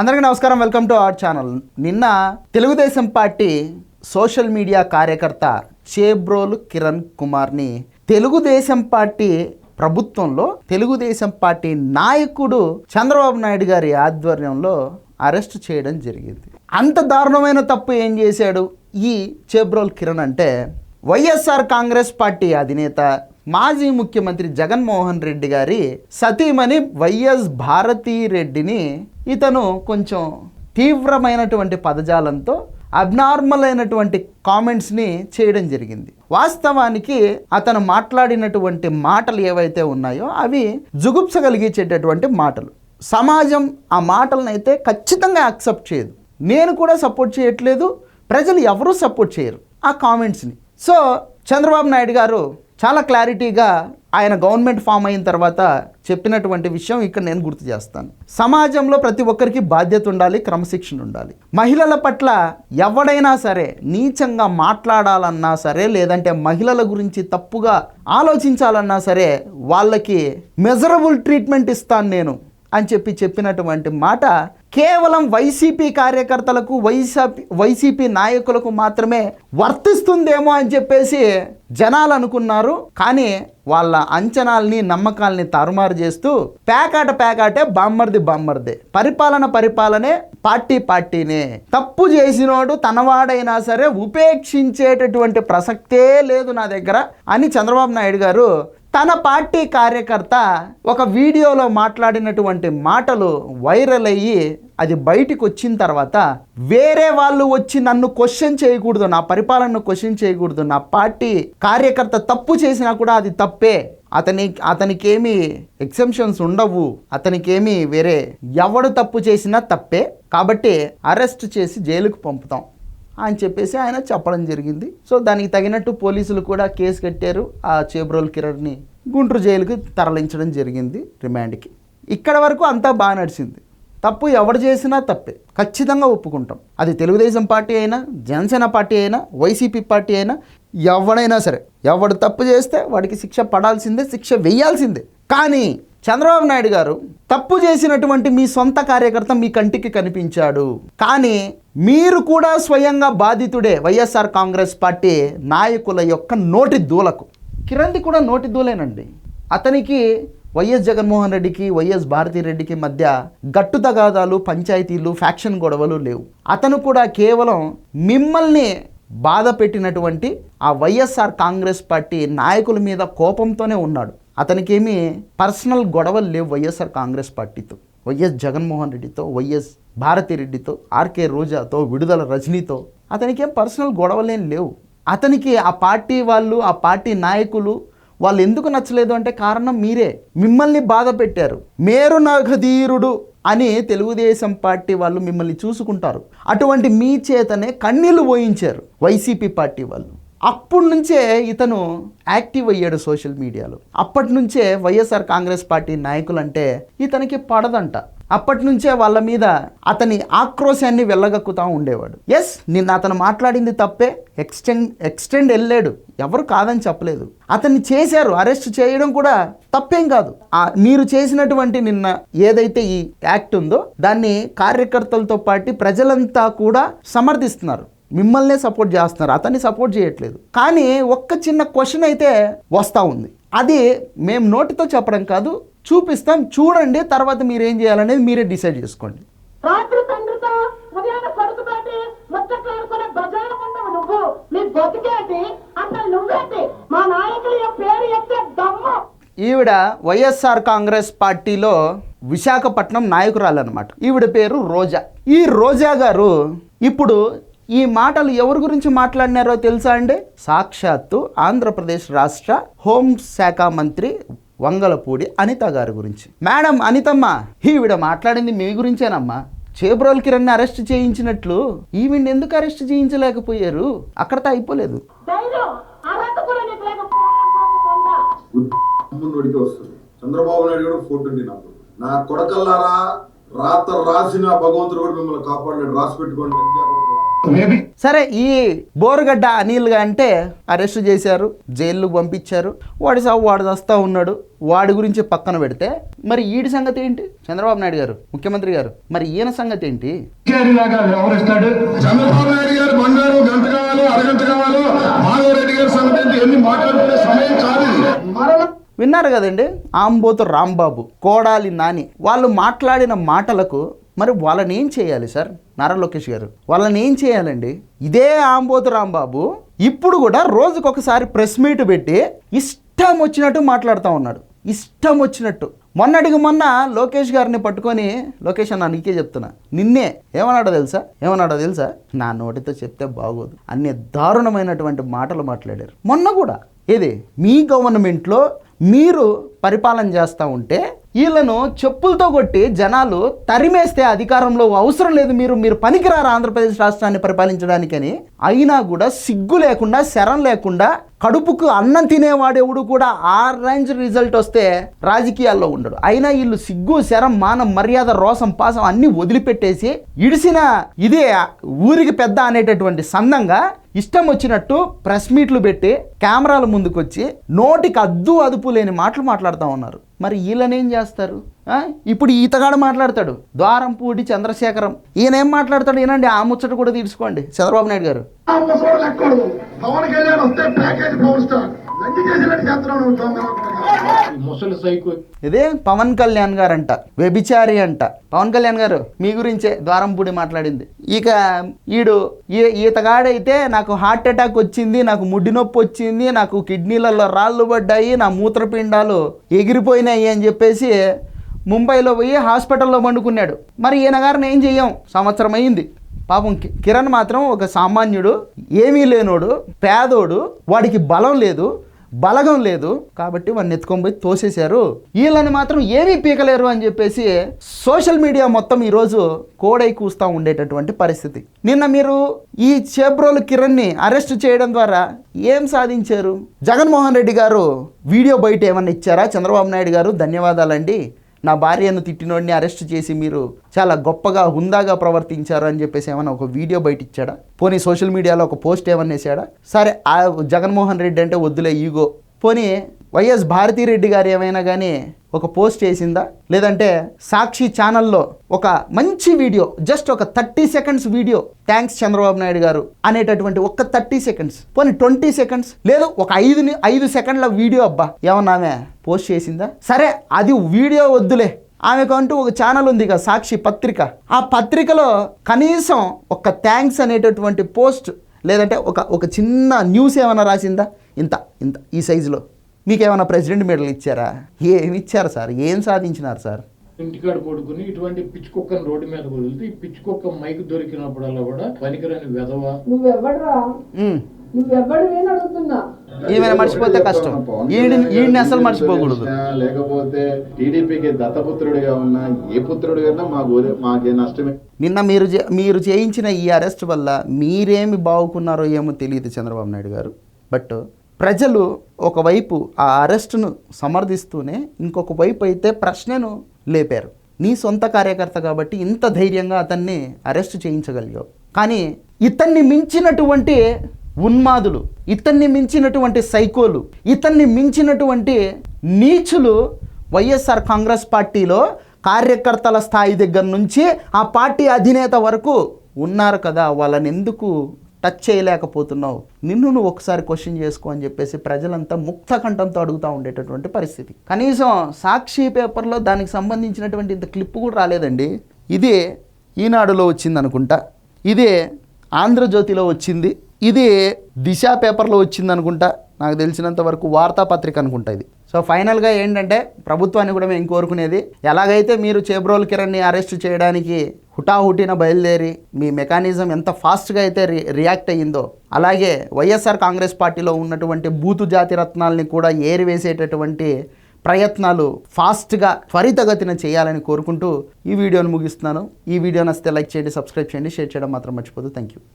అందరికీ నమస్కారం. Welcome to our channel. నిన్న తెలుగుదేశం పార్టీ సోషల్ మీడియా కార్యకర్త చేబ్రోలు కిరణ్ కుమార్ని తెలుగుదేశం పార్టీ ప్రభుత్వంలో తెలుగుదేశం పార్టీ నాయకుడు చంద్రబాబు నాయుడు గారి ఆధ్వర్యంలో అరెస్ట్ చేయడం జరిగింది. అంత దారుణమైన తప్పు ఏం చేశాడు ఈ చేబ్రోల్ కిరణ్ అంటే వైఎస్ఆర్ కాంగ్రెస్ పార్టీ అధినేత మాజీ ముఖ్యమంత్రి జగన్మోహన్ రెడ్డి గారి సతీమణి వైఎస్ భారతీ రెడ్డిని ఇతను కొంచెం తీవ్రమైనటువంటి పదజాలంతో అబ్నార్మల్ అయినటువంటి కామెంట్స్ని చేయడం జరిగింది. వాస్తవానికి అతను మాట్లాడినటువంటి మాటలు ఏవైతే ఉన్నాయో అవి జుగుప్స కలిగించేటటువంటి మాటలు. సమాజం ఆ మాటలను అయితే ఖచ్చితంగా యాక్సెప్ట్ చేయదు. నేను కూడా సపోర్ట్ చేయట్లేదు ప్రజలు ఎవరూ సపోర్ట్ చేయరు ఆ కామెంట్స్ని. సో చంద్రబాబు నాయుడు గారు చాలా క్లారిటీగా ఆయన గవర్నమెంట్ ఫామ్ అయిన తర్వాత చెప్పినటువంటి విషయం ఇక్కడ నేను గుర్తు చేస్తాను. సమాజంలో ప్రతి ఒక్కరికి బాధ్యత ఉండాలి క్రమశిక్షణ ఉండాలి. మహిళల పట్ల ఎవడైనా సరే నీచంగా మాట్లాడాలన్నా సరే లేదంటే మహిళల గురించి తప్పుగా ఆలోచించాలన్నా సరే వాళ్ళకి మెజరబుల్ ట్రీట్మెంట్ ఇస్తాను నేను. అని చెప్పి చెప్పినటువంటి మాట కేవలం వైసీపీ కార్యకర్తలకు వైసీపీ వైసీపీ నాయకులకు మాత్రమే వర్తిస్తుందేమో అని చెప్పేసి జనాలు అనుకున్నారు. కానీ వాళ్ళ అంచనాల్ని నమ్మకాల్ని తారుమారు చేస్తూ పేకాట పేకాటే బామ్మర్ది బామ్మర్దే. పరిపాలన పరిపాలనే పార్టీ పార్టీనే. తప్పు చేసినోడు తనవాడైనా సరే ఉపేక్షించేటటువంటి ప్రసక్తే లేదు నా దగ్గర అని చంద్రబాబు నాయుడు గారు తన పార్టీ కార్యకర్త ఒక వీడియోలో మాట్లాడినటువంటి మాటలు వైరల్ అయ్యి అది బయటికి వచ్చిన తర్వాత వేరే వాళ్ళు వచ్చి నన్ను క్వశ్చన్ చేయకూడదు నా పరిపాలనను క్వశ్చన్ చేయకూడదు నా పార్టీ కార్యకర్త తప్పు చేసినా కూడా అది తప్పే. అతని అతనికేమి ఎక్సెంప్షన్స్ ఉండవు. అతనికేమి వేరే ఎవడు తప్పు చేసినా తప్పే. కాబట్టి అరెస్ట్ చేసి జైలుకు పంపుతాం. అని చెప్పేసి ఆయన చెప్పడం జరిగింది. సో దానికి తగినట్టు పోలీసులు కూడా కేసు కట్టారు. ఆ చేబ్రోల్ కిరణ్ని గుంటూరు జైలుకి తరలించడం జరిగింది రిమాండ్కి. ఇక్కడ వరకు అంతా బాగా నడిచింది. తప్పు ఎవడు చేసినా తప్పే. ఖచ్చితంగా ఒప్పుకుంటాం. అది తెలుగుదేశం పార్టీ అయినా జనసేన పార్టీ అయినా వైసీపీ పార్టీ అయినా ఎవడైనా సరే ఎవడు తప్పు చేస్తే వాడికి శిక్ష పడాల్సిందే శిక్ష వేయాల్సిందే. కానీ చంద్రబాబు నాయుడు గారు తప్పు చేసినటువంటి మీ సొంత కార్యకర్త మీ కంటికి కనిపించాడు. కానీ మీరు కూడా స్వయంగా బాధితుడే వైఎస్ఆర్ కాంగ్రెస్ పార్టీ నాయకుల యొక్క నోటి దూలకు. కిరణ్ది కూడా నోటి దూలేనండి. అతనికి వైఎస్ జగన్మోహన్ రెడ్డికి వైఎస్ భారతిరెడ్డికి మధ్య గట్టు తగాదాలు పంచాయతీలు ఫ్యాక్షన్ గొడవలు లేవు. అతను కూడా కేవలం మిమ్మల్ని బాధ పెట్టినటువంటి ఆ వైఎస్ఆర్ కాంగ్రెస్ పార్టీ నాయకుల మీద కోపంతోనే ఉన్నాడు. అతనికేమీ పర్సనల్ గొడవలు లేవు వైఎస్ఆర్ కాంగ్రెస్ పార్టీతో. వైఎస్ జగన్మోహన్ రెడ్డితో వైఎస్ భారతిరెడ్డితో ఆర్కే రోజాతో విడుదల రజనీతో అతనికేం పర్సనల్ గొడవలేం లేవు. అతనికి ఆ పార్టీ వాళ్ళు ఆ పార్టీ నాయకులు వాళ్ళు ఎందుకు నచ్చలేదు అంటే కారణం మీరే. మిమ్మల్ని బాధ పెట్టారు. మేరు నగధీరుడు అని తెలుగుదేశం పార్టీ వాళ్ళు మిమ్మల్ని చూసుకుంటారు. అటువంటి మీ చేతనే కన్నీళ్ళు పోయించారు వైసీపీ పార్టీ వాళ్ళు. అప్పటి నుంచే ఇతను యాక్టివ్ అయ్యాడు సోషల్ మీడియాలో. అప్పటి నుంచే వైఎస్ఆర్ కాంగ్రెస్ పార్టీ నాయకులు అంటే ఇతనికి పడదంట. అప్పటి నుంచే వాళ్ళ మీద అతని ఆక్రోశాన్ని వెళ్ళగక్కుతా ఉండేవాడు. ఎస్ నిన్న అతను మాట్లాడింది తప్పే. ఎక్స్టెండ్ ఎక్స్టెండ్ వెళ్ళాడు. ఎవరు కాదని చెప్పలేదు. అతన్ని చేశారు అరెస్ట్ చేయడం కూడా తప్పేం కాదు. మీరు చేసినటువంటి నిన్న ఏదైతే ఈ యాక్ట్ ఉందో దాన్ని కార్యకర్తలతో పాటు ప్రజలంతా కూడా సమర్థిస్తున్నారు. మిమ్మల్నే సపోర్ట్ చేస్తున్నారు. అతన్ని సపోర్ట్ చేయట్లేదు. కానీ ఒక్క చిన్న క్వశ్చన్ అయితే వస్తూ ఉంది. అది మేము నోటితో చెప్పడం కాదు చూపిస్తాం చూడండి తర్వాత మీరు ఏం చేయాలనేది మీరే డిసైడ్ చేసుకోండి. ఈవిడ వైఎస్ఆర్ కాంగ్రెస్ పార్టీలో విశాఖపట్నం నాయకురాలన్నమాట. ఈవిడ పేరు రోజా. ఈ రోజా గారు ఇప్పుడు ఈ మాటలు ఎవరి గురించి మాట్లాడినారో తెలుసా అండి? సాక్షాత్తు ఆంధ్రప్రదేశ్ రాష్ట్ర హోంశాఖ మంత్రి వంగలపూడి అనిత గారి గురించి. మేడం అనితమ్మ ఈవిడ మాట్లాడింది మీ గురించేనమ్మా. చేబ్రోల్ కిరణ్ అరెస్ట్ చేయించినట్లు ఈవిడ ఎందుకు అరెస్ట్ చేయించలేకపోయారు? అక్కడతో అయిపోలేదు చంద్రబాబు నాయుడు కూడా నాకు. నా కొడకల్లారా రాత రాసిన భగవంతుడు కూడా మిమ్మల్ని కాపాడలేడు. రాసి పెట్టుకోండి. సరే ఈ బోరగడ్డ అనిల్గా అంటే అరెస్ట్ చేశారు జైలుకు పంపించారు. వాడి సాగు వాడు వస్తా ఉన్నాడు. వాడి గురించి పక్కన పెడితే మరి ఈడి సంగతి ఏంటి? చంద్రబాబు నాయుడు గారు ముఖ్యమంత్రి గారు మరి ఈయన సంగతి ఏంటి? లాగా వ్యవహరిస్తాడు. చంద్రబాబు నాయుడు గారు బంగారు గంట కావాలో అరగంట కావాలో మాధవరెడ్డి గారి సంగతి ఏంటి? ఎన్ని మాట్లాడుకునే సమయం కాదు ఇది. విన్నారు కదండి? ఆంబోతు రాంబాబు కోడాలి నాని. వాళ్ళు మాట్లాడిన మాటలకు మరి వాళ్ళని ఏం చేయాలి సార్? నారా లోకేష్ గారు వాళ్ళని ఏం చేయాలండి? ఇదే ఆంబోతు రాంబాబు ఇప్పుడు కూడా రోజుకొకసారి ప్రెస్ మీట్ పెట్టి ఇష్టం వచ్చినట్టు మాట్లాడుతూ ఉన్నాడు. ఇష్టం వచ్చినట్టు. మొన్నటికి మొన్న లోకేష్ గారిని పట్టుకొని లోకేష్ అన్న నీకే చెప్తున్నా. నిన్నే. ఏమన్నాడో తెలుసా? ఏమన్నాడో తెలుసా? నా నోటితో చెప్తే బాగోదు. అన్ని దారుణమైనటువంటి మాటలు మాట్లాడారు. మొన్న కూడా. ఏది? మీ గవర్నమెంట్లో మీరు పరిపాలన చేస్తూ ఉంటే వీళ్ళను చెప్పులతో కొట్టి జనాలు తరిమేస్తే అధికారంలో అవసరం లేదు మీరు మీరు పనికిరారు ఆంధ్రప్రదేశ్ రాష్ట్రాన్ని పరిపాలించడానికని? అయినా కూడా సిగ్గు లేకుండా శరం లేకుండా కడుపుకు అన్నం తినేవాడెవడు కూడా ఆ రేంజ్ రిజల్ట్ వస్తే రాజకీయాల్లో ఉండడు. అయినా వీళ్ళు సిగ్గు శరం మానం మర్యాద రోసం పాసం అన్ని వదిలిపెట్టేసి ఇడిసిన ఇదే ఊరికి పెద్ద అనేటటువంటి సందంగా ఇష్టం వచ్చినట్టు ప్రెస్ మీట్లు పెట్టి కెమెరాల ముందుకొచ్చి నోటికి అద్దు అదుపు లేని మాటలు మాట్లాడుతూ ఉన్నారు. మరి వీళ్ళనేం చేస్తారు? ఇప్పుడు ఈతగాడు మాట్లాడతాడు. ద్వారంపూడి చంద్రశేఖరం. ఈయన ఏం మాట్లాడతాడు ఈయనండి ఆ ముచ్చట కూడా తీసుకోండి. చంద్రబాబు నాయుడు గారు. ఇదే పవన్ కళ్యాణ్ గారు అంట వ్యభిచారి అంట. పవన్ కళ్యాణ్ గారు మీ గురించే ద్వారంపూడి మాట్లాడింది. ఇక ఈడు ఈ- ఈతగాడైతే నాకు హార్ట్ అటాక్ వచ్చింది నాకు ముడ్డి నొప్పి వచ్చింది నాకు కిడ్నీలలో రాళ్ళు పడ్డాయి నా మూత్రపిండాలు ఎగిరిపోయినాయి అని చెప్పేసి ముంబైలో పోయి హాస్పిటల్లో పండుకున్నాడు. మరి ఈయన గారిని ఏం చెయ్యం? సంవత్సరం అయింది పాపం కిరణ్ మాత్రం ఒక సామాన్యుడు ఏమీ లేనోడు పేదోడు వాడికి బలం లేదు బలగం లేదు. కాబట్టి వాడిని ఎత్తుకొని పోయి తోసేశారు. వీళ్ళని మాత్రం ఏమీ పీకలేరు అని చెప్పేసి సోషల్ మీడియా మొత్తం ఈరోజు కోడై కూస్తూ ఉండేటటువంటి పరిస్థితి. నిన్న మీరు ఈ చేబ్రోలు కిరణ్ని అరెస్ట్ చేయడం ద్వారా ఏం సాధించారు? జగన్మోహన్ రెడ్డి గారు వీడియో బయట ఏమన్నా ఇచ్చారా? చంద్రబాబు నాయుడు గారు ధన్యవాదాలండి. నా భార్యను తిట్టినోడిని అరెస్ట్ చేసి మీరు చాలా గొప్పగా హుందాగా ప్రవర్తించారు అని చెప్పేసి ఏమైనా ఒక వీడియో బయట ఇచ్చాడా పోనీ సోషల్ మీడియాలో ఒక పోస్ట్ ఏమన్నా వేసాడా సరే ఆ జగన్మోహన్ రెడ్డి అంటే వద్దులే ఈగో. పోనీ వైఎస్ భారతీరెడ్డి గారు ఏమైనా కానీ ఒక పోస్ట్ చేసిందా? లేదంటే సాక్షి ఛానల్లో ఒక మంచి వీడియో జస్ట్ ఒక thirty seconds video thanks Chandrababu Naidu garu అనేటటువంటి ఒక్క థర్టీ సెకండ్స్ పోనీ ట్వంటీ సెకండ్స్ లేదు ఒక ఐదు ఐదు సెకండ్ల వీడియో అబ్బా. ఏమన్నా ఆమె పోస్ట్ చేసిందా? సరే అది వీడియో వద్దులే. ఆమెకంటూ ఒక ఛానల్ ఉంది కదా సాక్షి పత్రిక. ఆ పత్రికలో కనీసం ఒక థ్యాంక్స్ అనేటటువంటి పోస్ట్ లేదంటే ఒక ఒక చిన్న న్యూస్ ఏమైనా రాసిందా? ఇంత ఇంత ఈ సైజులో మీకేమైనా ప్రెసిడెంట్ మెడల్ ఇచ్చారా? ఏమి ఇచ్చారు సార్? ఏం సాధించినారు సార్? ఇంటికాడ పడుకుని ఇటువంటి పిచ్చి కుక్కను రోడ్డు మీద వదిలితే ఈ పిచ్చి కుక్క మైక్ దొరికినప్పుడల్లా కూడా పనికిరాని వెధవ. అడుగుతున్నా ఈమెను మర్చిపోతే కష్టం. అసలు మర్చిపోకూడదు. లేకపోతే టీడీపీకి దత్తపుత్రుడిగా ఉన్న ఏ పుత్రుడు కన్నా మాకు మాకే నష్టమే. నిన్న మీరు చే- మీరు చేయించిన ఈ అరెస్ట్ వల్ల మీరేమి బాగుకున్నారో ఏమో తెలియదు చంద్రబాబు నాయుడు గారు. బట్ ప్రజలు ఒకవైపు ఆ అరెస్టును సమర్థిస్తూనే ఇంకొక వైపు అయితే ప్రశ్నను లేపారు. నీ సొంత కార్యకర్త కాబట్టి ఇంత ధైర్యంగా అతన్ని అరెస్ట్ చేయించగలిగావు. కానీ ఇతన్ని మించినటువంటి ఉన్మాదులు ఇతన్ని మించినటువంటి సైకోలు ఇతన్ని మించినటువంటి నీచులు వైఎస్ఆర్ కాంగ్రెస్ పార్టీలో కార్యకర్తల స్థాయి దగ్గర నుంచి ఆ పార్టీ అధినేత వరకు ఉన్నారు కదా వాళ్ళని ఎందుకు టచ్ చేయలేకపోతున్నావు. నిన్ను నువ్వు ఒకసారి క్వశ్చన్ చేసుకో అని చెప్పేసి ప్రజలంతా ముక్త కంఠంతో అడుగుతూ ఉండేటటువంటి పరిస్థితి. కనీసం సాక్షి పేపర్లో దానికి సంబంధించినటువంటి ఇంత క్లిప్ కూడా రాలేదండి. ఇది ఈనాడులో వచ్చింది అనుకుంటా. ఇదే ఆంధ్రజ్యోతిలో వచ్చింది. ఇది దిశ పేపర్లో వచ్చింది అనుకుంటా. నాకు తెలిసినంత వరకు వార్తాపత్రిక అనుకుంటా ఇది. సో ఫైనల్గా ఏంటంటే ప్రభుత్వాన్ని కూడా మేము కోరుకునేది ఎలాగైతే మీరు చేబ్రోల్ కిరణ్ని అరెస్ట్ చేయడానికి హుటాహుటిన బయలుదేరి మీ మెకానిజం ఎంత ఫాస్ట్గా అయితే రి రియాక్ట్ అయ్యిందో అలాగే వైఎస్ఆర్ కాంగ్రెస్ పార్టీలో ఉన్నటువంటి బూతు జాతి రత్నాల్ని కూడా ఏరివేసేటటువంటి ప్రయత్నాలు ఫాస్ట్గా త్వరితగతిన చేయాలని కోరుకుంటూ ఈ వీడియోను ముగిస్తున్నాను. ఈ వీడియో నచ్చితే లైక్ చేయండి సబ్స్క్రైబ్ చేయండి షేర్ చేయడం మాత్రం మర్చిపోదు థ్యాంక్ యూ